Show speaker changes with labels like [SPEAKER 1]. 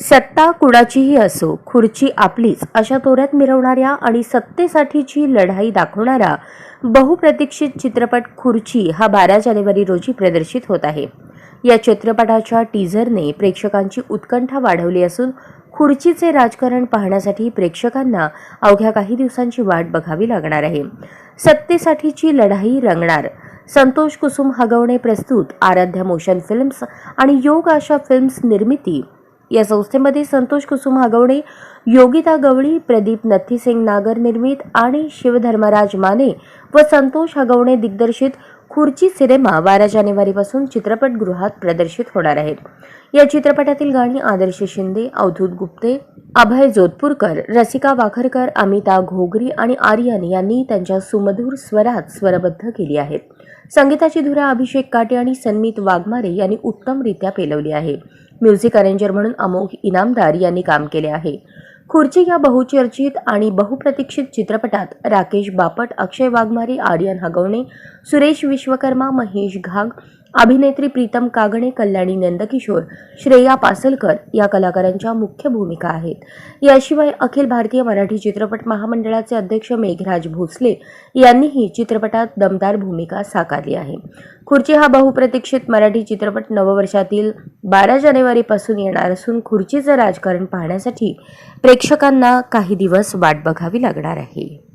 [SPEAKER 1] सत्ता कुणाचीही असो खुर्ची आपलीच अशा तोऱ्यात मिरवणाऱ्या आणि सत्तेसाठीची लढाई दाखवणारा बहुप्रतीक्षित चित्रपट खुर्ची हा बारा जानेवारी रोजी प्रदर्शित होत आहे. या चित्रपटाच्या टीझरने प्रेक्षकांची उत्कंठा वाढवली असून खुर्चीचे राजकारण पाहण्यासाठी प्रेक्षकांना अवघ्या काही दिवसांची वाट बघावी लागणार आहे. सत्तेसाठीची लढाई रंगणार संतोष कुसुम हगवणे प्रस्तुत आराध्या मोशन फिल्म्स आणि योग आशा फिल्म्स निर्मिती या संस्थेमध्ये संतोष कुसुम हागवणे योगिता गवळी प्रदीप नथीसिंग नागर निर्मित आणि शिवधर्मराज माने व संतोष हगवणे दिग्दर्शित खुर्ची सिनेमा बारा जानेवारीपासून चित्रपटगृहात प्रदर्शित होणार आहेत. या चित्रपटातील गाणी आदर्श शिंदे अवधूत गुप्ते अभय जोधपूरकर रसिका वाखरकर अमिता घोगरी आणि आर्यन यांनी त्यांच्या सुमधूर स्वरात स्वरबद्ध केली आहेत. संगीताची धुरा अभिषेक काटे आणि सन्मित वाघमारे यांनी उत्तमरित्या पेलवली आहे. म्युझिक अरेंजर म्हणून अमोघ इनामदार यांनी काम केले आहे. खुर्ची या बहुचर्चित आणि बहुप्रतीक्षित चित्रपटात राकेश बापट अक्षय वाघमारी आर्यन हगवणे सुरेश विश्वकर्मा महेश घाग अभिनेत्री प्रीतम कागणे कल्याणी नंदकिशोर श्रेया पासलकर या कलाकारांच्या मुख्य भूमिका आहेत. याशिवाय अखिल भारतीय मराठी चित्रपट महामंडळाचे अध्यक्ष मेघराज भोसले यांनीही चित्रपटात दमदार भूमिका साकारली आहे. खुर्ची हा बहुप्रतीक्षित मराठी चित्रपट नववर्षातील बारा जानेवारीपासून येणार असून खुर्चीचं राजकारण पाहण्यासाठी प्रेक्षकांना काही दिवस वाट बघावी लागणार आहे.